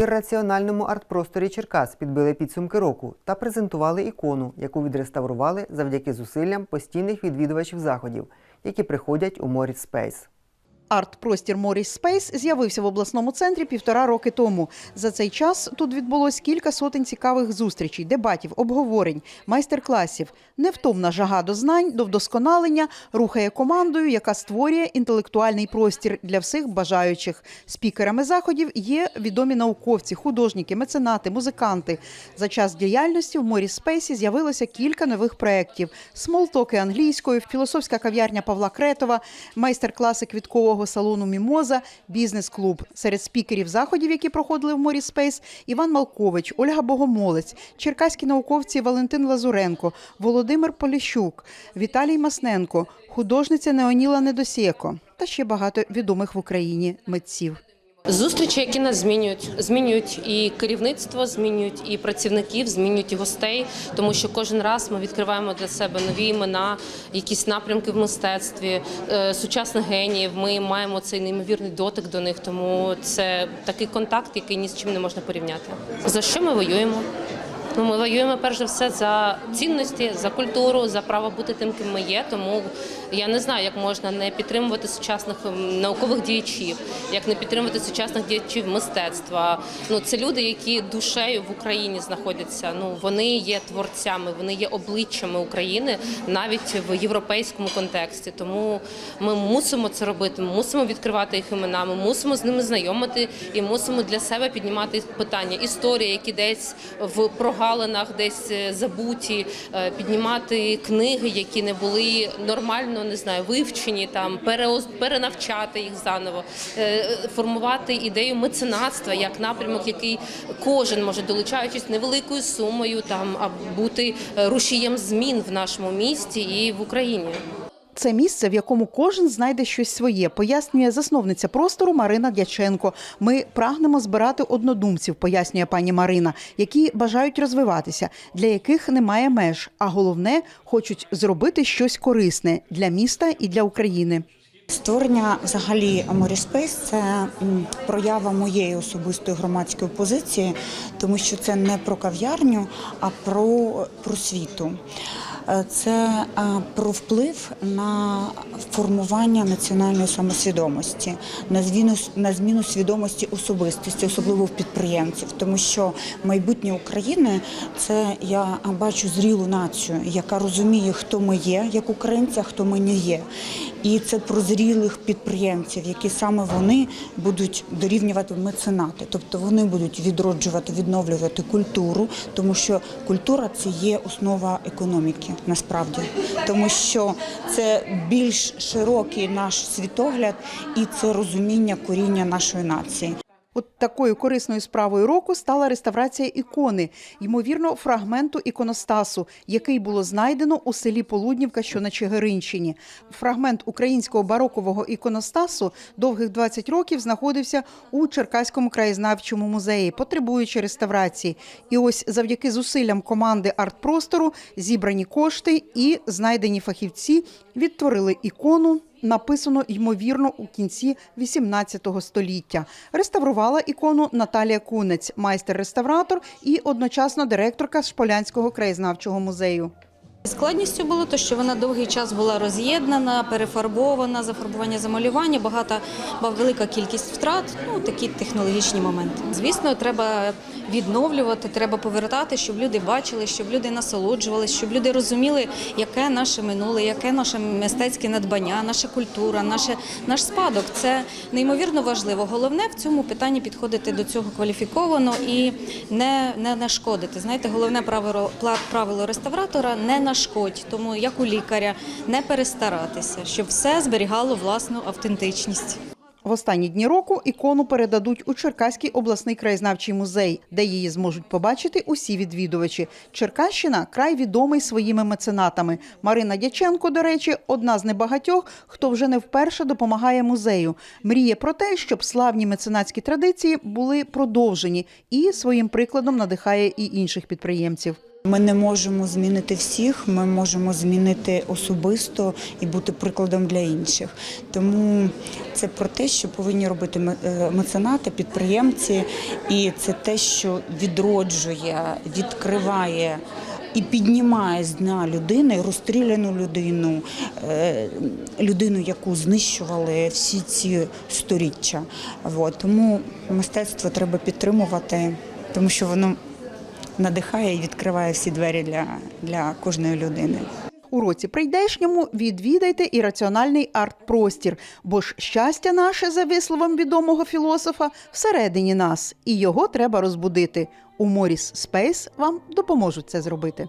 ірраціональному арт-просторі Черкас підбили підсумки року та презентували ікону, яку відреставрували завдяки зусиллям постійних відвідувачів заходів, які приходять у Моріт Спейс. Арт-простір Моріс Спейс з'явився в обласному центрі півтора роки тому. За цей час тут відбулось кілька сотень цікавих зустрічей, дебатів, обговорень, майстер-класів. Невтомна жага до знань, до вдосконалення рухає командою, яка створює інтелектуальний простір для всіх бажаючих. Спікерами заходів є відомі науковці, художники, меценати, музиканти. За час діяльності в Моріс Спейсі з'явилося кілька нових проєктів: смолтоки англійською, філософська кав'ярня Павла Кретова, майстер-класи квіткового салону Мімоза, бізнес-клуб. Серед спікерів заходів, які проходили в Морі Спейс, Іван Малкович, Ольга Богомолець, черкаські науковці Валентин Лазуренко, Володимир Поліщук, Віталій Масненко, художниця Неоніла Недосєко та ще багато відомих в Україні митців. Зустрічі, які нас змінюють, змінюють і керівництво, змінюють і працівників, змінюють і гостей, тому що кожен раз ми відкриваємо для себе нові імена, якісь напрямки в мистецтві, е, сучасних геніїв. Ми маємо цей неймовірний дотик до них, тому це такий контакт, який ні з чим не можна порівняти. За що ми воюємо? Ну, ми воюємо перш за все за цінності, за культуру, за право бути тим, ким ми є. Тому я не знаю, як можна не підтримувати сучасних ем, наукових діячів, як не підтримувати сучасних діячів мистецтва. Ну це люди, які душею в Україні знаходяться. Ну вони є творцями, вони є обличчями України навіть в європейському контексті. Тому ми мусимо це робити. Ми мусимо відкривати їх імена. Ми мусимо з ними знайомити і мусимо для себе піднімати питання історії, які десь в прогалинах, десь е, забуті, е, піднімати книги, які не були нормально, не знаю, вивчені, там перенавчати їх заново, е, формувати ідею меценатства як напрямок, який кожен може долучаючись невеликою сумою, там а бути рушієм змін в нашому місті і в Україні. Це місце, в якому кожен знайде щось своє, пояснює засновниця простору Марина Дяченко. Ми прагнемо збирати однодумців, пояснює пані Марина, які бажають розвиватися, для яких немає меж, а головне хочуть зробити щось корисне для міста і для України. Створення взагалі Моріспейс це проява моєї особистої громадської позиції, тому що це не про кав'ярню, а про просвіту. Е, Це е, про вплив на формування національної самосвідомості, на зміну на зміну свідомості особистості, особливо в підприємців, тому що майбутнє України це я бачу зрілу націю, яка розуміє, хто ми є, як українці, а хто ми не є. І це про зрілих підприємців, які саме вони будуть дорівнювати меценати, тобто вони будуть відроджувати, відновлювати культуру, тому що культура це є основа економіки насправді, тому що це більш широкий наш світогляд і це розуміння коріння нашої нації. Такою корисною справою року стала реставрація ікони, ймовірно, фрагменту іконостасу, який було знайдено у селі Полуднівка, що на Чигиринщині. Фрагмент українського барокового іконостасу довгих 20 років знаходився у Черкаському краєзнавчому музеї, потребуючи реставрації. І ось завдяки зусиллям команди артпростору зібрані кошти і знайдені фахівці відтворили ікону написано ймовірно у кінці 18 століття. Реставрувала ікону Наталія Кунець, майстер-реставратор і одночасно директорка Шполянського краєзнавчого музею. Складністю було те, що вона довгий час була роз'єднана, перефарбована, зафарбування замалювання, багата була велика кількість втрат. Ну такі технологічні моменти. Звісно, треба відновлювати, треба повертати, щоб люди бачили, щоб люди насолоджувалися, щоб люди розуміли, яке наше минуле, яке наше мистецьке надбання, наша культура, наше наш спадок. Це неймовірно важливо. Головне в цьому питанні підходити до цього кваліфіковано і не, не нашкодити. Знаєте, головне правило правило реставратора не нашкодь, тому як у лікаря не перестаратися, щоб все зберігало власну автентичність. В останні дні року ікону передадуть у Черкаський обласний краєзнавчий музей, де її зможуть побачити усі відвідувачі. Черкащина край відомий своїми меценатами. Марина Дяченко, до речі, одна з небагатьох, хто вже не вперше допомагає музею. Мріє про те, щоб славні меценатські традиції були продовжені, і своїм прикладом надихає і інших підприємців. Ми не можемо змінити всіх, ми можемо змінити особисто і бути прикладом для інших. Тому це про те, що повинні робити е, меценати, підприємці, і це те, що відроджує, відкриває. І піднімає з дна людини розстріляну людину, е, людину, яку знищували всі ці сторіччя. Тому мистецтво треба підтримувати, тому що воно надихає і відкриває всі двері для, для кожної людини. У році прийдешньому відвідайте і раціональний арт-простір, бо ж щастя наше, за висловом відомого філософа, всередині нас, і його треба розбудити. У Моріс Спейс вам допоможуть це зробити.